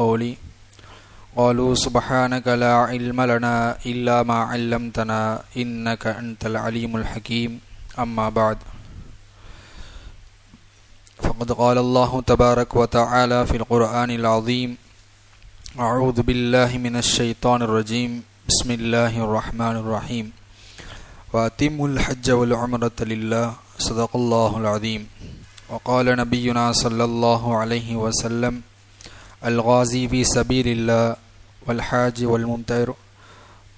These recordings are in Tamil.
القول قالوا سبحانك لا علم لنا إلا ما علمتنا إنك أنت العليم الحكيم. أما بعد. فقد قال الله تبارك وتعالى في القرآن العظيم أعوذ بالله من الشيطان الرجيم. بسم الله الرحمن الرحيم. وأتموا الحج والعمرة لله. صدق الله العظيم. وقال نبينا صلى الله عليه وسلم الغازي في سبيل الله والحاج والممتر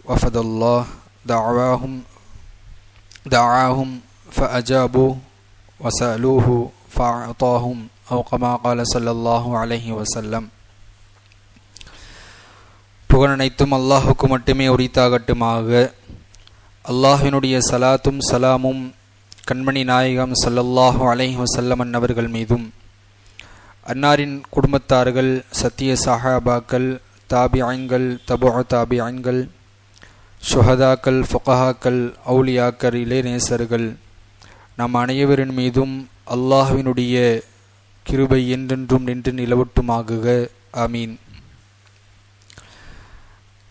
وفد الله دعواهم دعاهم فأجابوا وسألوه فأعطاهم أو كما قال صلى الله عليه وسلم புகழனைத்தும் அல்லாஹுக்கு மட்டுமே உரித்தாகட்டுமாக அல்லாஹினுடைய சலாத்தும் சலாமும் கண்மணி நாயகம் சல்லல்லாஹு அலைஹி வசல்லமன் அவர்கள் மீதும் அன்னாரின் குடும்பத்தார்கள் சத்திய சஹாபாக்கள் தாபியங்கள் தபோ தாபியங்கள் சுஹதாக்கள் ஃபொகஹாக்கள் அவுலியாக்கள் இளைநேசர்கள் நம் அனைவரின் மீதும் அல்லாஹுவினுடைய கிருபை என்றென்றும் நின்று நிலவட்டுமாகுக. அமீன்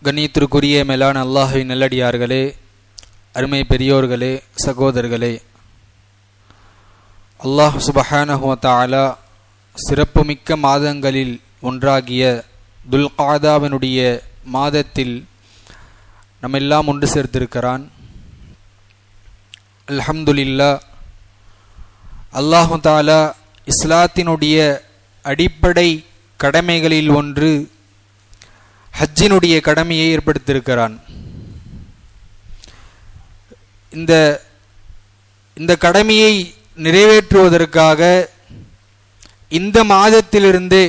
கண்ணியத்திற்குரிய மேலான அல்லாஹுவின் நல்லடியார்களே அருமை பெரியோர்களே சகோதரர்களே. அல்லாஹ் சுபஹானஹுவத்தாலா சிறப்புமிக்க மாதங்களில் ஒன்றாகிய துல்காதாவினுடைய மாதத்தில் நம்மெல்லாம் ஒன்று சேர்த்திருக்கிறான். அல்ஹம்துலில்லா அல்லாஹு தாலா இஸ்லாத்தினுடைய அடிப்படை கடமைகளில் ஒன்று ஹஜ்ஜினுடைய கடமையை ஏற்படுத்தியிருக்கிறான். இந்த இந்த கடமையை நிறைவேற்றுவதற்காக இந்த மாதத்திலிருந்து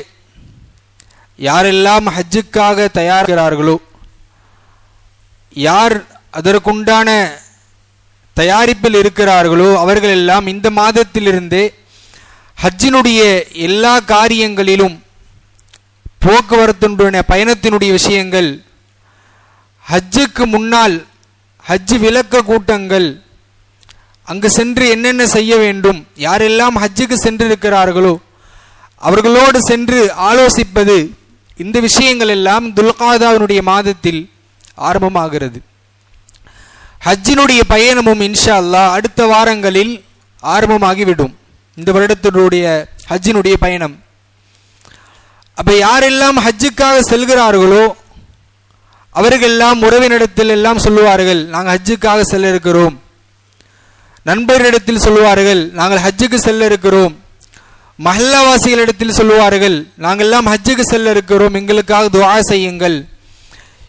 யாரெல்லாம் ஹஜ்ஜுக்காக தயாரிக்கிறார்களோ யார் அதற்குண்டான தயாரிப்பில் இருக்கிறார்களோ அவர்கள் எல்லாம் இந்த மாதத்திலிருந்து ஹஜ்ஜினுடைய எல்லா காரியங்களிலும் போக்குவரத்துடைய பயணத்தினுடைய விஷயங்கள் ஹஜ்ஜுக்கு முன்னால் ஹஜ் விளக்க கூட்டங்கள் அங்கு சென்று என்னென்ன செய்ய வேண்டும் யாரெல்லாம் ஹஜ்ஜுக்கு சென்றிருக்கிறார்களோ அவர்களோடு சென்று ஆலோசிப்பது இந்த விஷயங்கள் எல்லாம் துல்காதாவினுடைய மாதத்தில் ஆரம்பமாகிறது. ஹஜ்ஜினுடைய பயணமும் இன்ஷா அல்லா அடுத்த வாரங்களில் ஆரம்பமாகிவிடும். இந்த வருடத்தினுடைய ஹஜ்ஜினுடைய பயணம். அப்போ யாரெல்லாம் ஹஜ்ஜுக்காக செல்கிறார்களோ அவர்களெல்லாம் உறவினிடத்தில் எல்லாம் சொல்லுவார்கள் நாங்கள் ஹஜ்ஜுக்காக செல்ல இருக்கிறோம் நண்பரிடத்தில் சொல்லுவார்கள் நாங்கள் ஹஜ்ஜுக்கு செல்ல இருக்கிறோம் மஹல்லாவாசிகளிடத்தில் சொல்லுவார்கள் நாங்கள்லாம் ஹஜ்ஜுக்கு செல்ல இருக்கிறோம் எங்களுக்காக துவா செய்யுங்கள்.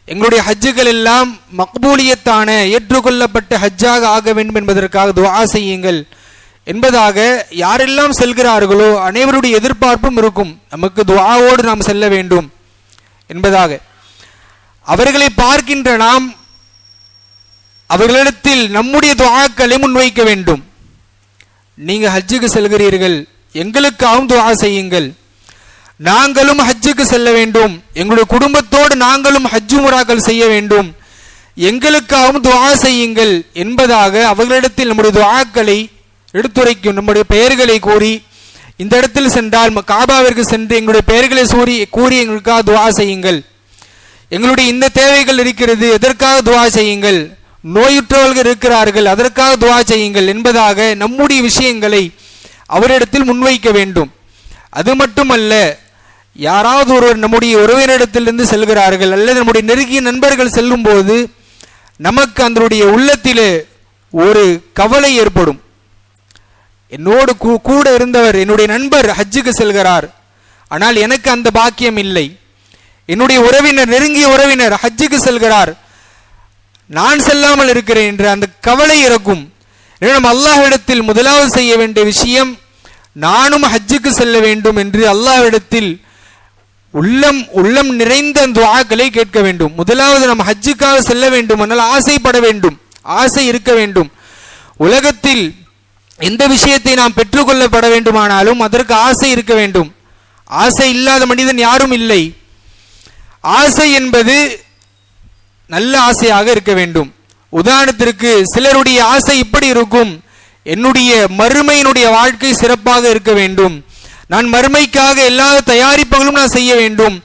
எங்களுடைய ஹஜ்ஜுகள் எல்லாம் மக்பூலியத்தான ஏற்றுக்கொள்ளப்பட்ட ஹஜ்ஜாக ஆக வேண்டும் என்பதற்காக துவா செய்யுங்கள். என்பதாக யாரெல்லாம் செல்கிறார்களோ அனைவருடைய எதிர்பார்ப்பும் இருக்கும். நமக்கு துவாவோடு நாம் செல்ல வேண்டும் என்பதாக. அவர்களை பார்க்கின்ற நாம் அவர்களிடத்தில் நம்முடைய துவாக்களை முன்வைக்க வேண்டும். நீங்கள் ஹஜ்ஜுக்கு செல்கிறீர்கள் எங்களுக்காகவும் துவா செய்யுங்கள். நாங்களும் ஹஜ்ஜுக்கு செல்ல வேண்டும். எங்களுடைய குடும்பத்தோடு நாங்களும் ஹஜ்ஜு முறாக்கள் செய்ய வேண்டும். எங்களுக்காகவும் துவா செய்யுங்கள் என்பதாக அவர்களிடத்தில் நம்முடைய துவாக்களை எடுத்துரைக்கும் நம்முடைய பெயர்களை கூறி இந்த இடத்தில் சென்றால் காபாவிற்கு சென்று எங்களுடைய பெயர்களை சூறி கூறி எங்களுக்காக துவா செய்யுங்கள். எங்களுடைய இந்த தேவைகள் இருக்கிறது எதற்காக துவா செய்யுங்கள்? நோயுற்றவர்கள் இருக்கிறார்கள் அதற்காக துவா செய்யுங்கள் என்பதாக நம்முடைய விஷயங்களை அவரிடத்தில் முன்வைக்க வேண்டும். அது மட்டுமல்ல யாராவது ஒருவர் நம்முடைய உறவினரிடத்திலிருந்து செல்கிறார்கள் அல்லது நம்முடைய நெருங்கிய நண்பர்கள் செல்லும் போது நமக்கு அதனுடைய உள்ளத்திலே ஒரு கவலை ஏற்படும். என்னோடு கூட இருந்தவர் என்னுடைய நண்பர் ஹஜ்ஜுக்கு செல்கிறார் ஆனால் எனக்கு அந்த பாக்கியம் இல்லை. என்னுடைய உறவினர் நெருங்கிய உறவினர் ஹஜ்ஜுக்கு செல்கிறார். நான் செல்லாமல் இருக்கிறேன் என்று அந்த கவலை இறக்கும். நம்ம அல்லாஹ்விடத்தில் முதலாவது செய்ய வேண்டிய விஷயம் நானும் ஹஜ்ஜுக்கு செல்ல வேண்டும் என்று அல்லாஹ்விடத்தில் உள்ளம் உள்ளம் நிறைந்த துவாக்களை கேட்க வேண்டும். முதலாவது நம்ம ஹஜ்ஜுக்காக செல்ல வேண்டும் ஆனால் ஆசைப்பட வேண்டும் ஆசை இருக்க வேண்டும். உலகத்தில் எந்த விஷயத்தை நாம் பெற்றுக்கொள்ளப்பட வேண்டுமானாலும் அதற்கு ஆசை இருக்க வேண்டும். ஆசை இல்லாத மனிதன் யாரும் இல்லை. ஆசை என்பது நல்ல ஆசையாக இருக்க வேண்டும். உதாரணத்திற்கு சிலருடைய ஆசை இப்படி இருக்கும். என்னுடைய மறுமையினுடைய வாழ்க்கை சிறப்பாக இருக்க வேண்டும். நான் மறுமைக்காக எல்லா தயாரிப்புகளும் நான் செய்ய வேண்டும்.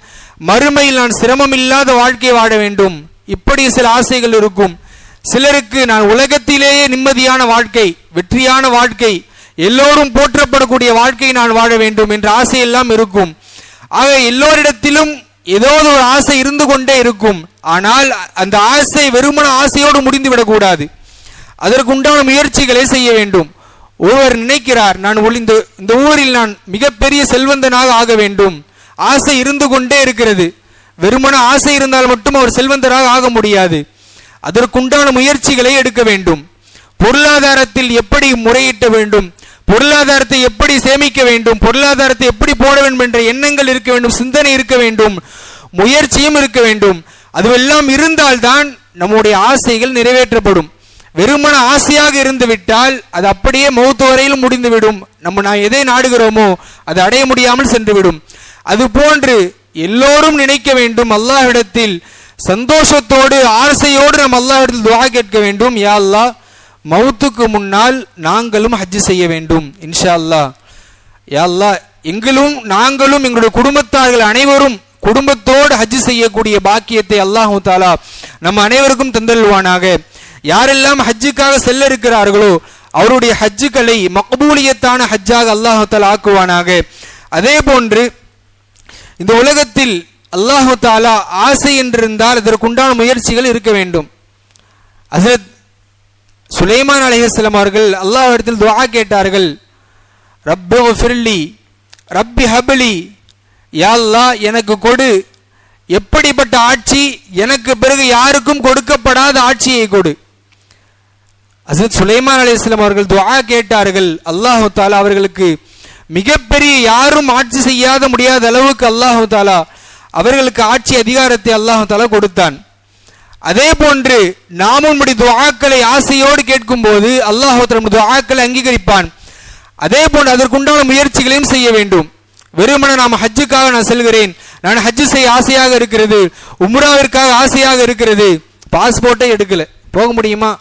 மறுமையில் நான் சிரமம் இல்லாத வாழ்க்கை வாழ வேண்டும். இப்படி சில ஆசைகள் இருக்கும். சிலருக்கு நான் உலகத்திலேயே நிம்மதியான வாழ்க்கை வெற்றியான வாழ்க்கை எல்லோரும் போற்றப்படக்கூடிய வாழ்க்கை நான் வாழ வேண்டும் என்ற ஆசையெல்லாம் இருக்கும். ஆக எல்லோரிடத்திலும் ஏதாவது ஒரு ஆசை இருந்து கொண்டே இருக்கும். ஆனால் அந்த ஆசை வெறுமன ஆசையோடு முடிந்து விடக்கூடாது. அதற்கு உண்டான முயற்சிகளை செய்ய வேண்டும். ஒருவர் நினைக்கிறார் நான் ஒளிந்து இந்த ஊரில் நான் மிகப்பெரிய செல்வந்தனாக ஆக வேண்டும். ஆசை இருந்து கொண்டே இருக்கிறது. வெறுமன ஆசை இருந்தால் மட்டும் அவர் செல்வந்தராக ஆக முடியாது. அதற்குண்டான முயற்சிகளை எடுக்க வேண்டும். பொருளாதாரத்தில் எப்படி முறையிட்ட வேண்டும்? பொருளாதாரத்தை எப்படி சேமிக்க வேண்டும் பொருளாதாரத்தை எப்படி போட வேண்டும் என்ற எண்ணங்கள் இருக்க வேண்டும் சிந்தனை இருக்க வேண்டும் முயற்சியும் இருக்க வேண்டும். அதுவெல்லாம் இருந்தால்தான் நம்முடைய ஆசைகள் நிறைவேற்றப்படும். வெறுமன ஆசையாக இருந்து விட்டால் அது அப்படியே மௌத்து வரையிலும் முடிந்துவிடும். நம்ம நான் எதை நாடுகிறோமோ அது அடைய முடியாமல் சென்றுவிடும். அது போன்று எல்லோரும் நினைக்க வேண்டும் அல்லாஹ்விடத்தில் சந்தோஷத்தோடு ஆசையோடு நம் அல்லாஹ்விடத்தில் துவா கேட்க வேண்டும். யா அல்லாஹ் மௌத்துக்கு முன்னால் நாங்களும் ஹஜ் செய்ய வேண்டும் இன்ஷா அல்லாஹ் யல்லா அல்லாஹ் எங்களும் நாங்களும் எங்களுடைய குடும்பத்தார்கள் அனைவரும் குடும்பத்தோடு ஹஜ் செய்யக்கூடிய பாக்கியத்தை அல்லாஹு தாலா நம்ம அனைவருக்கும் தந்தல்வானாக யாரெல்லாம் ஹஜ்ஜுக்காக செல்ல இருக்கிறார்களோ அவருடைய ஹஜ்ஜுக்களை மக்பூலியத்தான ஹஜ்ஜாக அல்லாஹு தாலா ஆக்குவானாக. அதே போன்று இந்த உலகத்தில் அல்லாஹு தாலா ஆசை என்றிருந்தால் அதற்குண்டான முயற்சிகள் இருக்க வேண்டும். அசரத் சுலைமான் அலைஹிஸ்ஸலாம் அவர்கள் அல்லாஹ் இடத்தில் துவா கேட்டார்கள். ரப்பு ஃபிர்லி ரப்பி ஹபிலி யாழ்லா எனக்கு கொடு. எப்படிப்பட்ட ஆட்சி எனக்கு பிறகு யாருக்கும் கொடுக்கப்படாத ஆட்சியை கொடு. அசத் சுலைமான் அலைஹிஸ்ஸலாம் அவர்கள் துவா கேட்டார்கள். அல்லாஹு தாலா அவர்களுக்கு மிகப்பெரிய யாரும் ஆட்சி செய்யாத முடியாத அளவுக்கு அல்லாஹு தாலா அவர்களுக்கு ஆட்சி அதிகாரத்தை அல்லாஹு தாலா கொடுத்தான். அதே போன்று நாமும் நம்முடைய துவாக்களை ஆசையோடு கேட்கும் போது அல்லாஹ் நம்முடைய அங்கீகரிப்பான். அதே போன்று அதற்குண்டான முயற்சிகளையும் செய்ய வேண்டும். வெறுமன நாம் ஹஜ்ஜுக்காக நான் செல்கிறேன். நான் ஹஜ்ஜு செய்ய ஆசையாக இருக்கிறது. உம்ராவிற்காக ஆசையாக இருக்கிறது. பாஸ்போர்ட்டை எடுக்கல. போக முடியுமா?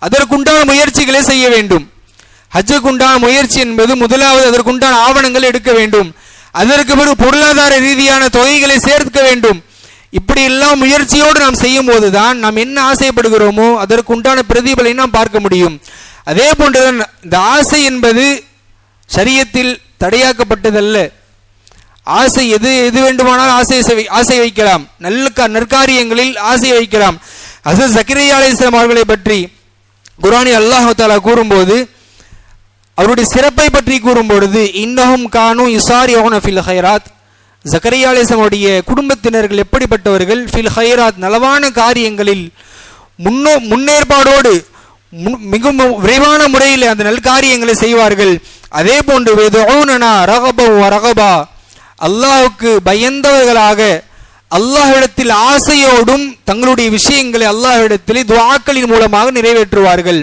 அதற்குண்டான முயற்சிகளை செய்ய வேண்டும். ஹஜ்ஜுக்கு உண்டான முயற்சி என்பது முதலாவது அதற்குண்டான ஆவணங்கள் எடுக்க வேண்டும். அதற்கு பிறகு பொருளாதார ரீதியான தொகைகளை சேர்க்க வேண்டும். இப்படி எல்லாம் முயற்சியோடு நாம் செய்யும் போதுதான் நாம் என்ன ஆசைப்படுகிறோமோ அதற்கு உண்டான பிரதிபலை நாம் பார்க்க முடியும். அதே போன்றுதான் இந்த ஆசை என்பது சரியத்தில் தடையாக்கப்பட்டதல்ல. ஆசை எது எது வேண்டுமானால் ஆசை ஆசை வைக்கலாம். நல்ல க- நற்காரியங்களில் ஆசை வைக்கலாம். அசல் சக்கிரியா அலைஹிஸ்ஸலாம் அவர்களை பற்றி குரானி அல்லாஹ் தாலா கூறும்போது அவருடைய சிறப்பை பற்றி கூறும் பொழுது இன்னஹும் கானு இசாரி ஹைராத் ஜக்கரியா அலிசமுடைய குடும்பத்தினர்கள் எப்படிப்பட்டவர்கள்? ஃபில் ஹைராத் நலவான காரியங்களில் முன்னோ முன்னேற்பாடோடு மிகவும் விரைவான முறையில் அந்த நல்காரியங்களை செய்வார்கள். அதே போன்று வெதுஊனனா ரகபா ரகபா. அல்லாஹுக்கு பயந்தவர்களாக அல்லாஹ்விடத்தில் ஆசையோடும் தங்களுடைய விஷயங்களை அல்லாஹ்விடத்தில் துவாக்களின் மூலமாக நிறைவேற்றுவார்கள்.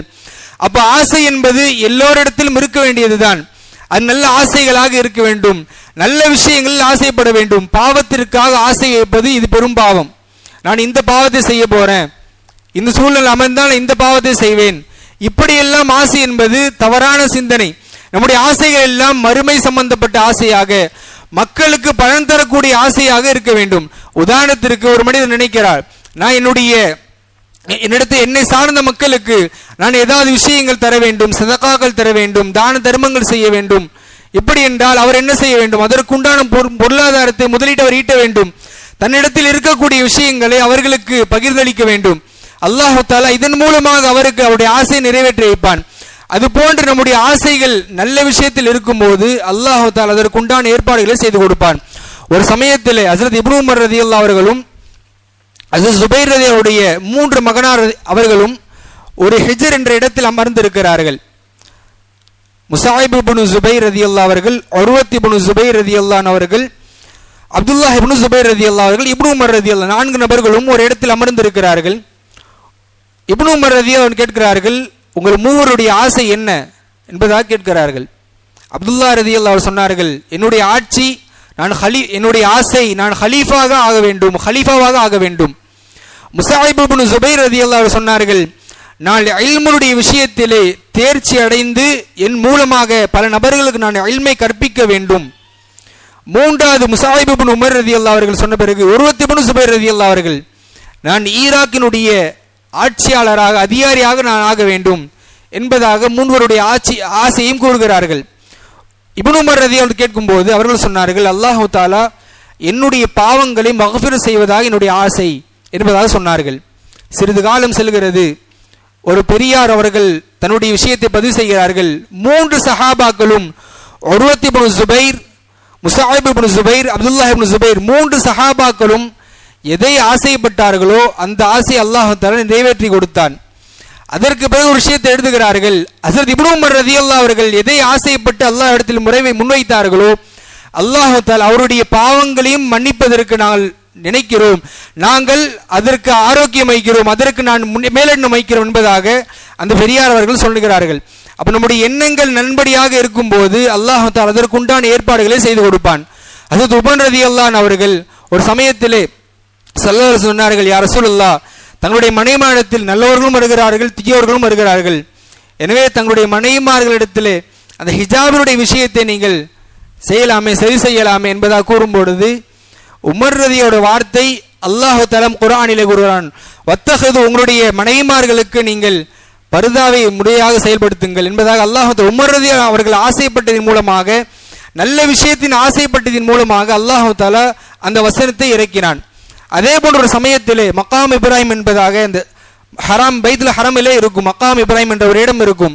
அப்ப ஆசை என்பது எல்லோரிடத்திலும் இருக்க வேண்டியதுதான். அது நல்ல ஆசைகளாக இருக்க வேண்டும். நல்ல விஷயங்களில் ஆசைப்பட வேண்டும். பாவத்திற்காக ஆசை வைப்பது இது பெரும் பாவம். நான் இந்த பாவத்தை செய்ய போறேன். இந்த சூழ்நிலை அமைந்தால் இந்த பாவத்தை செய்வேன். இப்படியெல்லாம் ஆசை என்பது தவறான சிந்தனை. நம்முடைய ஆசைகள் எல்லாம் மறுமை சம்பந்தப்பட்ட ஆசையாக மக்களுக்கு பலன் தரக்கூடிய ஆசையாக இருக்க வேண்டும். உதாரணத்திற்கு ஒரு மனிதன் நினைக்கிறார் நான் என்னுடைய என்னிடத்து என்னை சார்ந்த மக்களுக்கு நான் ஏதாவது விஷயங்கள் தர வேண்டும் சதகாக்கள் தர வேண்டும் தான தர்மங்கள் செய்ய வேண்டும். எப்படி என்றால் அவர் என்ன செய்ய வேண்டும்? அதற்குண்டான பொரு- பொருளாதாரத்தை முதலீட்டு அவர் ஈட்ட வேண்டும். தன்னிடத்தில் இருக்கக்கூடிய விஷயங்களை அவர்களுக்கு பகிர்ந்தளிக்க வேண்டும். அல்லாஹு தாலா இதன் மூலமாக அவருக்கு அவருடைய ஆசையை நிறைவேற்றி வைப்பான். அது போன்று நம்முடைய ஆசைகள் நல்ல விஷயத்தில் இருக்கும்போது அல்லாஹு தாலா அதற்குண்டான ஏற்பாடுகளை செய்து கொடுப்பான். ஒரு சமயத்தில் ஹசரத் இப்ரூமர் ரதி அல்லா அவர்களும் ஹசரத் சுபைர் ரதியுடைய மூன்று மகனார் அவர்களும் ஒரு ஹிஜர் என்ற இடத்தில் அமர்ந்திருக்கிறார்கள். முசாஹிப் சுபை ரதி அல்லா அவர்கள் ஒருவத்தி இபுனு ஜுபை ரதி அல்லான் அவர்கள் அப்துல்லா இபுனு ஜுபை ரதி அல்லா அவர்கள் இப்னு உமர் அல்லா நான்கு நபர்களும் ஒரு இடத்தில் அமர்ந்திருக்கிறார்கள். இப்னு உமர் அவன் கேட்கிறார்கள் உங்கள் மூவருடைய ஆசை என்ன? என்பதாக கேட்கிறார்கள். அப்துல்லா அல்லா அவர் சொன்னார்கள் என்னுடைய ஆட்சி நான் ஹலி என்னுடைய ஆசை நான் ஹலீஃபாக ஆக வேண்டும் ஹலீஃபாவாக ஆக வேண்டும். முசாஹிப் சுபை ரதி அல்லா அவர் சொன்னார்கள் நான் இல்முடைய விஷயத்திலே தேர்ச்சி அடைந்து என் மூலமாக பல நபர்களுக்கு நான் இல்மை கற்பிக்க வேண்டும். மூன்றாவது முசாஹிபின் உமர் ரதி அல்லா அவர்கள் சொன்ன பிறகு உருவத்திபுன் சுபைர் ரதி அல்லா அவர்கள் நான் ஈராக்கினுடைய ஆட்சியாளராக அதிகாரியாக நான் ஆக வேண்டும் என்பதாக மூன்வருடைய ஆட்சி ஆசையும் கூறுகிறார்கள். இபுன் உமர் ரதி அவர்கள் கேட்கும்போது அவர்கள் சொன்னார்கள் அல்லாஹு தாலா என்னுடைய பாவங்களை மகஃபிர செய்வதாக என்னுடைய ஆசை என்பதாக சொன்னார்கள். சிறிது காலம் செல்கிறது. ஒரு பெரியார் அவர்கள் தன்னுடைய விஷயத்தை பதிவு செய்கிறார்கள். மூன்று சஹாபாக்களும் ஒருவத்தி சுபைர் முசாஹிப் இப்னு சுபைர் அப்துல்லா இப்னு சுபைர் மூன்று சஹாபாக்களும் எதை ஆசைப்பட்டார்களோ அந்த ஆசை அல்லாஹு நிறைவேற்றி கொடுத்தான். அதற்கு பிறகு ஒரு விஷயத்தை எழுதுகிறார்கள். அசரத் இப்னு உமர் ரதியல்லா அவர்கள் எதை ஆசைப்பட்டு அல்லாஹ் இடத்தில் முறைவை முன்வைத்தார்களோ அல்லாஹு அவருடைய பாவங்களையும் மன்னிப்பதற்கு நாங்கள் நினைக்கிறோம். நாங்கள் அதற்கு ஆரோக்கியம் வைக்கிறோம் அதற்கு நான் முன்னே- மேலெண்ணம் வைக்கிறோம் என்பதாக அந்த பெரியார் அவர்கள் சொல்லுகிறார்கள். அப்ப நம்முடைய எண்ணங்கள் நண்படியாக இருக்கும்போது அல்லாஹ் தாலா அதற்குண்டான ஏற்பாடுகளை செய்து கொடுப்பான். அது துபன் ரதி அல்லான் அவர்கள் ஒரு சமயத்திலே சல்லவர் சொன்னார்கள் யார் ரசூலுல்லா தங்களுடைய மனைமானத்தில் நல்லவர்களும் வருகிறார்கள் தீயவர்களும் வருகிறார்கள். எனவே தங்களுடைய மனைவிமார்களிடத்திலே அந்த ஹிஜாபினுடைய விஷயத்தை நீங்கள் செய்யலாமே சரி செய்யலாமே என்பதாக கூறும்பொழுது உமர் ரதியோட வார்த்தை அல்லாஹு தலம் குரானிலே கூறுகிறான் வத்தகது உங்களுடைய மனைவிமார்களுக்கு நீங்கள் பருதாவை முறையாக செயல்படுத்துங்கள் என்பதாக அல்லாஹ் உமர் ரதி அவர்கள் ஆசைப்பட்டதன் மூலமாக நல்ல விஷயத்தின் ஆசைப்பட்டதின் மூலமாக அல்லாஹு தாலா அந்த வசனத்தை இறக்கினான். அதே போன்ற ஒரு சமயத்திலே மக்காம் இப்ராஹிம் என்பதாக இந்த ஹராம் பைத்தில் ஹரமிலே இருக்கும் மக்காம் இப்ராஹிம் என்ற ஒரு இடம் இருக்கும்.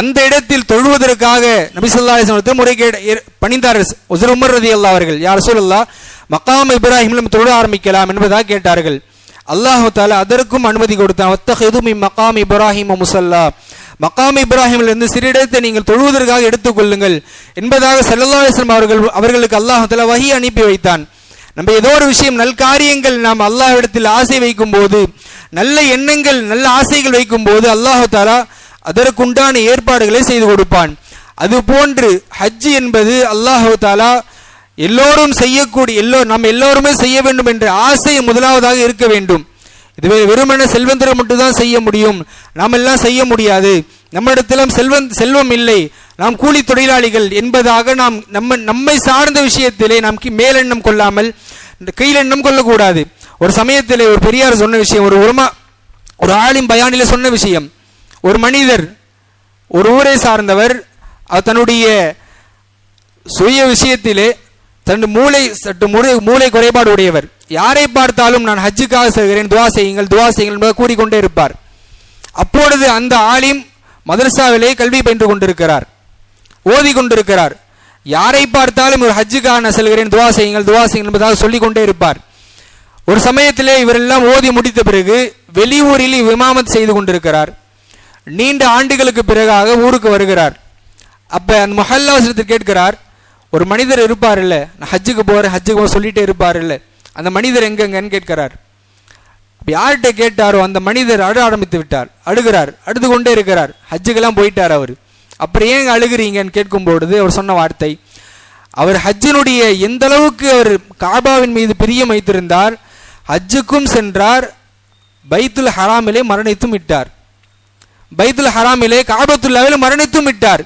அந்த இடத்தில் தொழுவதற்காக நபிசல்லா ஸல்லல்லாஹு பணிந்தார் உசர் முறைகேடு ரதி அல்லா அவர்கள். யார் சூழல்லா மக்காம் இப்ராஹிம் தொழ ஆரம்பிக்கலாம் என்பதாக கேட்டார்கள். அல்லாஹ் தாலா அதற்கும் அனுமதி கொடுத்தான். வத்தஹிது மக்காம் இப்ராஹிம் முசல்லா. மக்காம் இப்ராஹிமிலிருந்து சிறு இடத்தை நீங்கள் தொழுவதற்காக எடுத்துக்கொள்ளுங்கள் என்பதாக செல்லல்லா அலைஹி அவர்கள் அவர்களுக்கு அல்லாஹு தாலா வகி அனுப்பி வைத்தான். நம்ம ஏதோ ஒரு விஷயம் நல் காரியங்கள் நாம் அல்லாஹ்விடத்தில் ஆசை வைக்கும் போது நல்ல எண்ணங்கள் நல்ல ஆசைகள் வைக்கும் போது அல்லாஹ் தாலா அதற்குண்டான ஏற்பாடுகளை செய்து கொடுப்பான். அது போன்று ஹஜ் என்பது அல்லாஹு தாலா எல்லோரும் செய்யக்கூடிய எல்லோ நாம் எல்லோருமே செய்ய வேண்டும் என்ற ஆசை முதலாவதாக இருக்க வேண்டும். இதுவே வெறுமன செல்வந்தரை மட்டும்தான் செய்ய முடியும். நாம் எல்லாம் செய்ய முடியாது. நம்மிடத்திலும் செல்வம் செல்வம் இல்லை. நாம் கூலி தொழிலாளிகள் என்பதாக நாம் நம்ம நம்மை சார்ந்த விஷயத்திலே நாம் மேலெண்ணம் கொள்ளாமல் இந்த கீழெண்ணம் கொள்ளக்கூடாது. ஒரு சமயத்திலே ஒரு பெரியார் சொன்ன விஷயம் ஒரு உரமா ஒரு ஆளின் பயானில சொன்ன விஷயம். ஒரு மனிதர் ஒரு ஊரை சார்ந்தவர் தன்னுடைய சுய விஷயத்திலே தன் மூளை சற்று மூளை மூளை குறைபாடு உடையவர். யாரை பார்த்தாலும் நான் ஹஜ்ஜுக்காக செல்கிறேன் துவா செய்யுங்கள் துவா செய்யுங்கள் என்பதை கூறிக்கொண்டே இருப்பார். அப்பொழுது அந்த ஆலிம் மதரசாவிலே கல்வி பயின்று கொண்டிருக்கிறார் ஓதி கொண்டிருக்கிறார். யாரை பார்த்தாலும் ஒரு ஹஜ்ஜுக்காக நான் செல்கிறேன் துவா செய்யுங்கள் துவா செய்யுங்கள் என்பதாக சொல்லிக்கொண்டே இருப்பார். ஒரு சமயத்திலே இவரெல்லாம் ஓதி முடித்த பிறகு வெளியூரில் விமாமத் செய்து கொண்டிருக்கிறார். நீண்ட ஆண்டுகளுக்கு பிறகாக ஊருக்கு வருகிறார். அப்ப அந்த மொஹல்லா கேட்கிறார் ஒரு மனிதர் இருப்பார் இல்லை நான் ஹஜ்ஜுக்கு போகிறேன் ஹஜ்ஜுக்கு போக சொல்லிட்டே இருப்பார் இல்லை அந்த மனிதர் எங்கெங்கன்னு கேட்கிறார். இப்போ யார்கிட்ட கேட்டாரோ அந்த மனிதர் அழ ஆரம்பித்து விட்டார். அழுகிறார். அழுது கொண்டே இருக்கிறார். ஹஜ்ஜுக்கெல்லாம் போயிட்டார் அவர். அப்புறம் ஏங்க அழுகிறீங்கன்னு கேட்கும்பொழுது அவர் சொன்ன வார்த்தை அவர் ஹஜ்ஜினுடைய எந்த அளவுக்கு அவர் காபாவின் மீது பிரியம் வைத்திருந்தார் ஹஜ்ஜுக்கும் சென்றார் பைத்துல் ஹராமிலே மரணித்தும் விட்டார். பைத்துல் ஹராமிலே காபத்துல்லாவில் மரணித்தும் விட்டார்.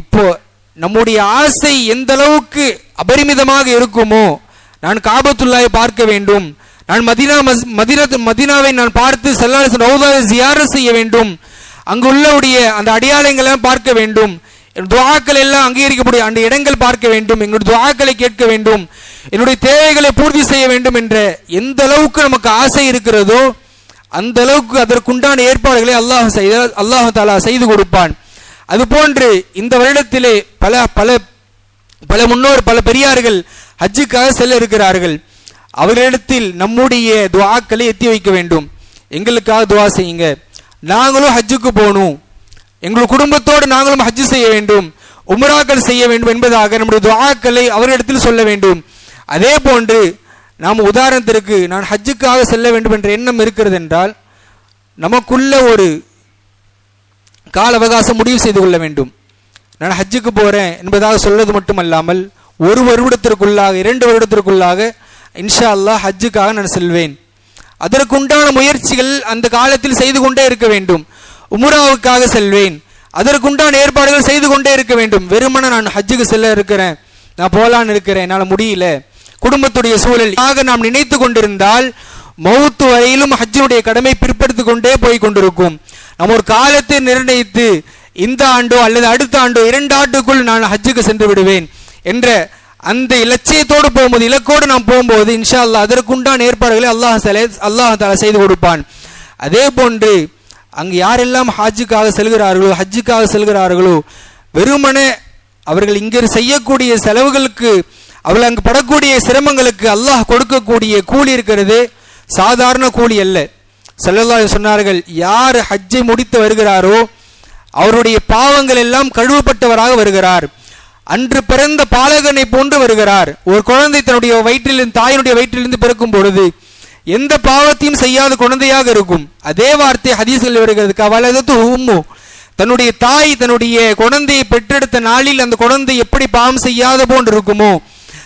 இப்போ நம்முடைய ஆசை எந்த அளவுக்கு அபரிமிதமாக இருக்குமோ நான் காபத்துல்லாவை பார்க்க வேண்டும். நான் மதினா மஸ்- மதினா மதினாவை நான் பார்த்து செல்லாத ரவுதாவை ஜியாரத் செய்ய வேண்டும். அங்கு உள்ளவுடைய அந்த அடையாளங்களை பார்க்க வேண்டும். என் துவாக்கள் எல்லாம் அங்கீகரிக்கக்கூடிய அந்த இடங்கள் பார்க்க வேண்டும். எங்களுடைய துவாக்களை கேட்க வேண்டும். என்னுடைய தேவைகளை பூர்த்தி செய்ய வேண்டும் என்ற எந்த அளவுக்கு நமக்கு ஆசை இருக்கிறதோ அந்த அளவுக்கு அதற்குண்டான ஏற்பாடுகளை அல்லாஹ் செய்த அல்லாஹாலா செய்து கொடுப்பான். அதுபோன்று இந்த வருடத்திலே பல பல பல முன்னோர் பல பெரியார்கள் ஹஜ்ஜுக்காக செல்ல இருக்கிறார்கள் அவர்களிடத்தில் நம்முடைய துவாக்களை எத்தி வைக்க வேண்டும். எங்களுக்காக துவா செய்யுங்க. நாங்களும் ஹஜ்ஜுக்கு போகணும். எங்கள் குடும்பத்தோடு நாங்களும் ஹஜ்ஜு செய்ய வேண்டும். உமராக்கள் செய்ய வேண்டும் என்பதாக நம்முடைய துவாக்களை அவரிடத்தில் சொல்ல வேண்டும். அதே போன்று நாம் உதாரணத்திற்கு நான் ஹஜ்ஜுக்காக செல்ல வேண்டும் என்ற எண்ணம் இருக்கிறது என்றால் நமக்குள்ள ஒரு கால அவகாசம் முடிவு செய்து கொள்ள வேண்டும். நான் ஹஜ்ஜுக்கு போகிறேன் என்பதாக சொல்வது மட்டுமல்லாமல் ஒரு வருடத்திற்குள்ளாக இரண்டு வருடத்திற்குள்ளாக இன்ஷா அல்லாஹ் ஹஜ்ஜுக்காக நான் செல்வேன். அதற்குண்டான முயற்சிகள் அந்த காலத்தில் செய்து கொண்டே இருக்க வேண்டும். உமுராவுக்காக செல்வேன். அதற்குண்டான ஏற்பாடுகள் செய்து கொண்டே இருக்க வேண்டும். வெறுமனை நான் ஹஜ்ஜுக்கு செல்ல இருக்கிறேன். நான் போலான்னு இருக்கிறேன். என்னால் முடியல. குடும்பத்துடைய சூழல். ஆக நாம் நினைத்து கொண்டிருந்தால் மௌத்து வரையிலும் ஹஜ்ஜினுடைய கடமை பிற்படுத்திக் கொண்டே போய் கொண்டிருக்கும் நம்ம ஒரு காலத்தை நிர்ணயித்து இந்த ஆண்டோ அல்லது அடுத்த ஆண்டோ இரண்டு ஆண்டுக்குள் நான் ஹஜ்ஜுக்கு சென்று விடுவேன் என்ற அந்த இலட்சியத்தோடு போகும்போது இலக்கோடு நாம் போகும்போது இன்ஷா அல்லாஹ் அதற்குண்டான ஏற்பாடுகளை அல்லாஹ் அல்லாஹ் தாலா செய்து கொடுப்பான். அதே போன்று அங்கு யாரெல்லாம் ஹஜ்ஜுக்காக செல்கிறார்களோ ஹஜ்ஜுக்காக செல்கிறார்களோ வெறுமனே அவர்கள் இங்கே செய்யக்கூடிய செலவுகளுக்கு அவர்கள் அங்கு படக்கூடிய சிரமங்களுக்கு அல்லாஹ் கொடுக்கக்கூடிய கூலி இருக்கிறது. சாதாரண கூலி அல்ல. செல்லல்லா சொன்னார்கள் யார் ஹஜ்ஜை முடித்து வருகிறாரோ அவருடைய பாவங்கள் எல்லாம் கழுவப்பட்டவராக வருகிறார். அன்று பிறந்த பாலகனை போன்று வருகிறார். ஒரு குழந்தை தன்னுடைய வயிற்றிலிருந்து தாயினுடைய வயிற்றிலிருந்து பிறக்கும் பொழுது எந்த பாவத்தையும் செய்யாத குழந்தையாக இருக்கும். அதே வார்த்தை ஹதீஸ்கள் வருகிறது. கவலதத்து உம்மு. தன்னுடைய தாய் தன்னுடைய குழந்தையை பெற்றெடுத்த நாளில் அந்த குழந்தை எப்படி பாவம் செய்யாத போன்று இருக்குமோ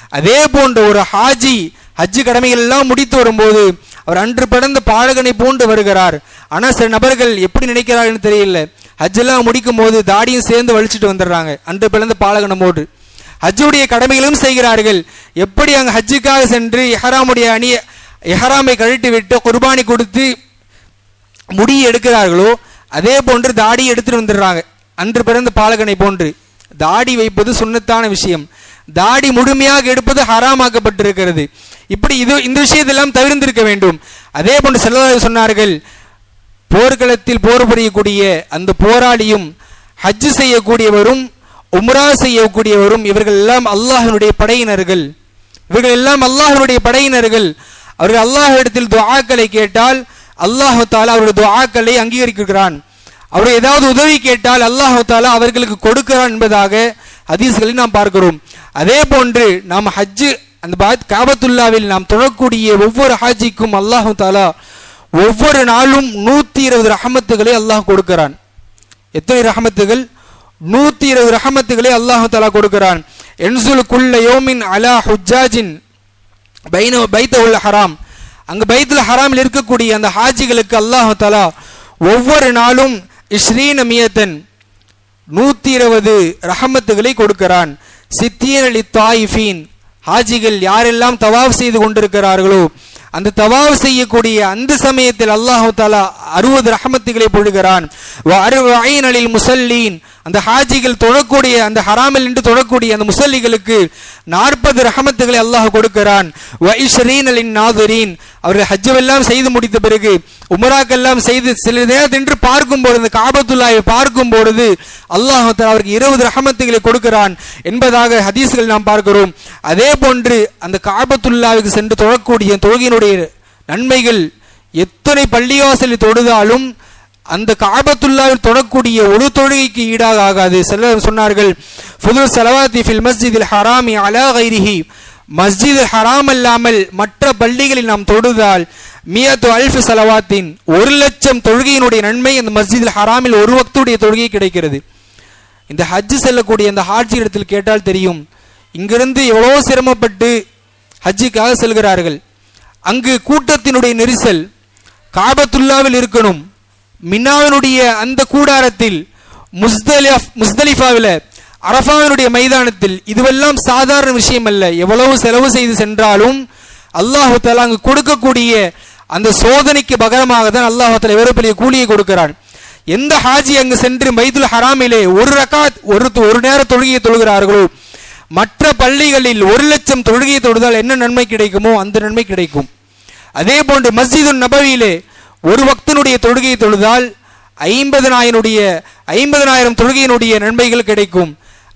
அதே போன்ற ஒரு ஹாஜி ஹஜ்ஜு கடமைகள் எல்லாம் முடித்து வரும்போது அவர் அன்று பிறந்த பாலகனை போன்று வருகிறார். ஆனால் சில நபர்கள் எப்படி நினைக்கிறார்கள்னு தெரியல. ஹஜ்ஜெல்லாம் முடிக்கும் போது தாடியும் சேர்ந்து வலிச்சுட்டு வந்துடுறாங்க. அன்று பிறந்த பாலகனை போன்று ஹஜ்ஜுடைய கடமைகளும் செய்கிறார்கள். எப்படி அங்கே ஹஜ்ஜுக்காக சென்று எஹராமுடைய அணிய எஹராமை கழட்டி விட்டு குர்பானி கொடுத்து முடி எடுக்கிறார்களோ அதே போன்று தாடி எடுத்துட்டு வந்துடுறாங்க. அன்று பிறந்த பாலகனை போன்று. தாடி வைப்பது சுண்ணத்தான விஷயம். தாடி முழுமையாக எடுப்பது ஹராமாக்கப்பட்டிருக்கிறது. இப்படி இது இந்த விஷயத்தெல்லாம் தவிர்ந்திருக்க வேண்டும். அதே போன்று செல்லதாக சொன்னார்கள் போர்க்களத்தில் போர் புரியக்கூடிய அந்த போராளியும் ஹஜ் செய்யக்கூடியவரும் உம்ரா செய்யக்கூடியவரும் இவர்கள் எல்லாம் அல்லாஹனுடைய படையினர்கள். இவர்கள் எல்லாம் அல்லாஹனுடைய படையினர்கள். அவர்கள் அல்லாஹிடத்தில் துவாக்களை கேட்டால் அல்லாஹ் தாலா அவருடைய துவாக்களை அங்கீகரிக்கிறான். அவர் ஏதாவது உதவி கேட்டால் அல்லாஹ் தாலா அவர்களுக்கு கொடுக்கிறான் என்பதாக ஹதீஸ்களில் நாம் பார்க்கிறோம். அதே போன்று நாம் ஹஜ்ஜு அந்த பாத் காபத்துல்லாவில் நாம் தொழக்கூடிய ஒவ்வொரு ஹாஜிக்கும் அல்லாஹு தாலா ஒவ்வொரு நாளும் நூற்றி இருபது ரஹமத்துகளை அல்லாஹ் கொடுக்கிறான். எத்தனை ரஹமத்துகள்? நூற்றி இருபது ரஹமத்துகளை அல்லாஹ் தாலா கொடுக்கிறான். என்சுலுக்குள்ள யோமின் அலா ஹுஜாஜின் பைன பைத்த உள்ள ஹராம். அங்கு பைத்தில் ஹராமில் இருக்கக்கூடிய அந்த ஹாஜிகளுக்கு அல்லாஹு தலா ஒவ்வொரு நாளும் இஸ்ரீன மியத்தன் நூத்தி இருபது ரஹமத்துகளை கொடுக்கிறான். சித்தியன் அலி தாயிஃபீன். ஹாஜிகள் யாரெல்லாம் தவாப் செய்து கொண்டிருக்கிறார்களோ அந்த தவாப் செய்யக்கூடிய அந்த சமயத்தில் அல்லாஹு தாலா அறுபது ரஹமத்துகளை பொழுகிறான். அலில் முசல்லீன். அந்த ஹாஜிகள் தொழக்கூடிய அந்த ஹராமில் நின்று தொழக்கூடிய அந்த முசல்லிகளுக்கு நாற்பது ரஹமத்துகளை அல்லாஹ் கொடுக்கிறான். வைஷரீன் நாதுரீன் அவர்கள் ஹஜ்ஜவெல்லாம் செய்து முடித்த பிறகு உமராக்கெல்லாம் செய்து சில நேரத்தின்று நின்று பார்க்கும் பொழுது அந்த காபத்துல்லாவை பார்க்கும் பொழுது அல்லாஹ் அவருக்கு இருபது ரஹமத்துகளை கொடுக்கிறான் என்பதாக ஹதீஸ்கள் நாம் பார்க்கிறோம். அதே போன்று அந்த காபத்துல்லாவுக்கு சென்று தொழக்கூடிய தொழுகையினுடைய நன்மைகள் எத்தனை பள்ளிவாசலில் தொழுதாலும் அந்த காபத்துல்லாவில் தொடக்கூடிய ஒரு தொழுகைக்கு ஈடாக ஆகாது. சிலர் சொன்னார்கள் புது சலவாத்தி ஃபில் மஸ்ஜிதில் ஹராமி அலா கைரிஹி. மஸ்ஜிது ஹராம் அல்லாமல் மற்ற பள்ளிகளில் நாம் தொழுதால் மியத்து அல்ஃபு சலவாத்தின் ஒரு லட்சம் தொழுகையினுடைய நன்மை அந்த மஸ்ஜிதில் ஹராமில் ஒரு வக்துடைய தொழுகை கிடைக்கிறது. இந்த ஹஜ் செல்லக்கூடிய அந்த ஹாஜி இடத்தில் கேட்டால் தெரியும் இங்கிருந்து எவ்வளோ சிரமப்பட்டு ஹஜ்ஜுக்காக செல்கிறார்கள். அங்கு கூட்டத்தினுடைய நெரிசல் காபத்துல்லாவில் இருக்கணும். மின்னாவினுடைய அந்த கூடாரத்தில் முஸ்தலிஃப் முஸ்தலிஃபாவில் அரஃபாவினுடைய மைதானத்தில் இதுவெல்லாம் சாதாரண விஷயம் அல்ல எவ்வளவு செலவு செய்து சென்றாலும் அல்லாஹு தாலா அங்கு கொடுக்கக்கூடிய அந்த சோதனைக்கு பகரமாக தான் அல்லாஹு தாலா எவ்வளவு கூலியை கொடுக்கிறான். எந்த ஹாஜி அங்கு சென்று மைதுல் ஹராமிலே ஒரு ரகாத் ஒரு ஒரு நேர தொழுகையை தொழுகிறார்களோ மற்ற பள்ளிகளில் ஒரு லட்சம் தொழுகையை தொழுதால் என்ன நன்மை கிடைக்குமோ அந்த நன்மை கிடைக்கும். அதே போன்று மஸ்ஜிது நபவியிலே ஒரு பக்தனுடைய தொழுகையை தொழுதால் ஐம்பதனாயினுடைய ஐம்பதனாயிரம் தொழுகையினுடைய நன்மைகள் கிடைக்கும்.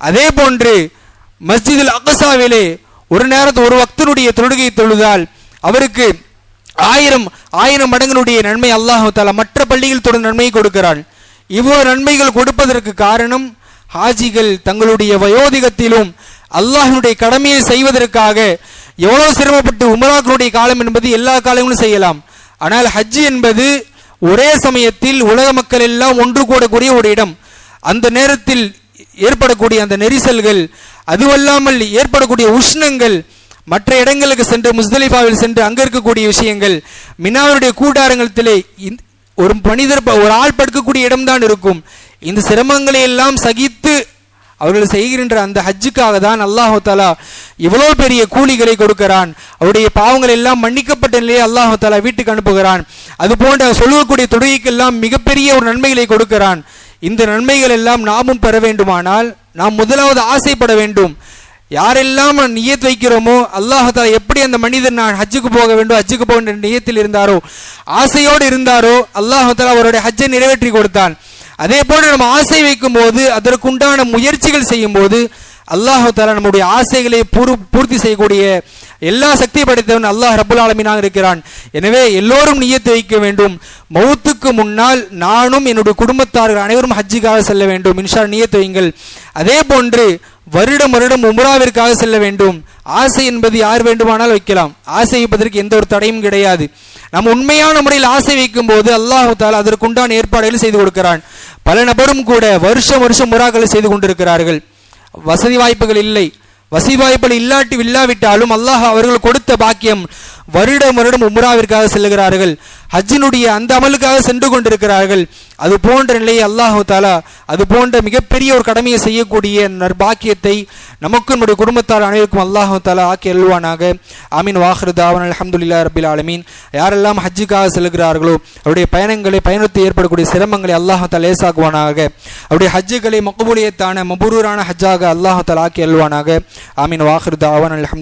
அதே போன்று மஸ்ஜிதில் அகசாவிலே ஒரு நேரத்தில் ஒரு பக்தனுடைய தொழுகையை தொழுதால் அவருக்கு ஆயிரம் ஆயிரம் மடங்களுடைய நன்மை அல்லாஹால தாலா மற்ற பள்ளிகள் தொடர் நன்மையை கொடுக்கிறான். இவ்வளவு நன்மைகள் கொடுப்பதற்கு காரணம் ஹாஜிகள் தங்களுடைய வயோதிகத்திலும் அல்லாஹினுடைய கடமையை செய்வதற்காக எவ்வளவு சிரமப்பட்டு உமராக்களுடைய காலம் என்பது எல்லா காலங்களும் செய்யலாம். ஆனால் ஹஜ் என்பது ஒரே சமயத்தில் உலக மக்கள் எல்லாம் ஒன்று கூடக்கூடிய ஒரு இடம். அந்த நேரத்தில் ஏற்படக்கூடிய அந்த நெரிசல்கள் அதுவல்லாமல் ஏற்படக்கூடிய உஷ்ணங்கள் மற்ற இடங்களுக்கு சென்று முஸ்தலிஃபாவில் சென்று அங்க இருக்கக்கூடிய விஷயங்கள் மினாவுடைய கூடாரங்களத்திலே ஒரு மனிதர் ஒரு ஆள் படுக்கக்கூடிய இடம்தான் இருக்கும். இந்த சிரமங்களை எல்லாம் சகித்து அவர்கள் செய்கின்ற அந்த ஹஜ்ஜுக்காக தான் அல்லாஹு தாலா இவ்வளோ பெரிய கூலிகளை கொடுக்கிறான். அவருடைய பாவங்கள் எல்லாம் மன்னிக்கப்பட்ட நிலையை அல்லாஹு தாலா வீட்டுக்கு அனுப்புகிறான். அது போன்ற சொல்லக்கூடிய தொழுகைக்கெல்லாம் மிகப்பெரிய ஒரு நன்மைகளை கொடுக்கிறான். இந்த நன்மைகள் எல்லாம் நாமும் பெற வேண்டுமானால் நாம் முதலாவது ஆசைப்பட வேண்டும். யாரெல்லாம் நியத் வைக்கிறோமோ அல்லாஹால எப்படி அந்த மனிதன் நான் ஹஜ்ஜுக்கு போக வேண்டும் ஹஜ்ஜுக்கு போக வேண்டும் நியத்தில் இருந்தாரோ ஆசையோடு இருந்தாரோ அல்லாஹால அவருடைய ஹஜ்ஜை நிறைவேற்றி கொடுத்தான். அதே போல நம்ம ஆசை வைக்கும் போது அதற்குண்டான முயற்சிகள் செய்யும் போது அல்லாஹால நம்முடைய ஆசைகளை பூர் பூர்த்தி செய்யக்கூடிய எல்லா சக்தி படைத்தவன் அல்லாஹ் ரபுல் ஆலமீனாக இருக்கிறான். எனவே எல்லோரும் நியத்து வைக்க வேண்டும். மௌத்துக்கு முன்னால் நானும் என்னுடைய குடும்பத்தார்கள் அனைவரும் ஹஜ்ஜிக்காக செல்ல வேண்டும். இன்ஷா நியத்து வைங்கள் அதே போன்று வருடம் வருடம் உம்ராவிற்காக செல்ல வேண்டும். ஆசை என்பது யார் வேண்டுமானால் வைக்கலாம். ஆசை வைப்பதற்கு எந்த ஒரு தடையும் கிடையாது. நம்ம உண்மையான முறையில் ஆசை வைக்கும் போது அல்லாஹு தாலா அதற்குண்டான ஏற்பாடுகளை செய்து கொடுக்கிறான். பல நபரும் கூட வருஷம் வருஷம் முறாக்களை செய்து கொண்டிருக்கிறார்கள். வசதி வாய்ப்புகள் இல்லை. வசதி வாய்ப்புகள் இல்லாட்டி இல்லாவிட்டாலும் அல்லாஹ் அவர்கள் கொடுத்த பாக்கியம் வருடம் வருடம் உம்ராவிற்காக செல்லுகிறார்கள். ஹஜ்ஜினுடைய அந்த அமலுக்காக சென்று கொண்டிருக்கிறார்கள். அது போன்ற நிலையை அல்லாஹு தாலா அது போன்ற மிகப்பெரிய ஒரு கடமையை செய்யக்கூடிய நற்பாக்கியத்தை நமக்கும் நம்முடைய குடும்பத்தார் அனைவருக்கும் அல்லாஹு தாலா ஆக்கி அல்வானாக ஆமீன். வாஹரு தாவன். அலமதுல்லா ரபில் ஆலமீன். யாரெல்லாம் ஹஜ்ஜுக்காக செல்கிறார்களோ அவருடைய பயணங்களை பயணத்தை ஏற்படக்கூடிய சிரமங்களை அல்லாஹு தாலா லேசாக்குவானாக. அவருடைய ஹஜ்ஜுகளை மக்குபூலியத்தான மபுரூரான ஹஜ்ஜாக அல்லாஹு தாலா ஆக்கி அல்வானாக ஆமீன். வாஹரு தாவன். அலமதுல்லா